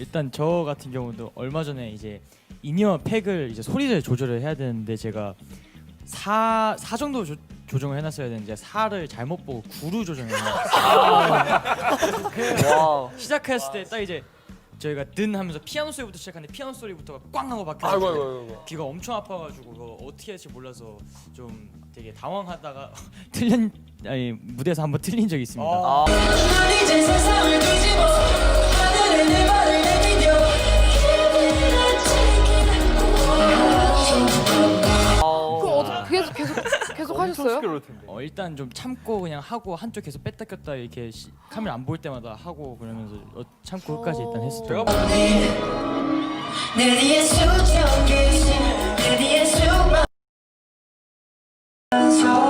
일단 저 같은 경우도 얼마 전에 이제 인이어 팩을 이제 소리를 조절을 해야 되는데 제가 4, 4 정도 조, 조정을 해놨어야 되는데 4를 잘못 보고 9로 조정을 해놨어요. 와. 시작했을 때 딱 이제 저희가 든 하면서 피아노 소리부터 시작하는데 피아노 소리부터가 꽝 하고 아이고 아이고 아이고. 귀가 엄청 아파가지고 그거 어떻게 할지 몰라서 좀 되게 당황하다가 틀린 아니 무대에서 한번 틀린 적이 있습니다. 아. 넌 이제 세상을 뒤집어 하셨어요? 시끄러울 텐데. 어, 일단 좀 참고 그냥 하고 한쪽 계속 뺐다 꼈다 이렇게 시, 카메라 안 보일 때마다 하고 그러면서 어, 참고 끝까지 일단 했었던 제가 뒤에 수만 소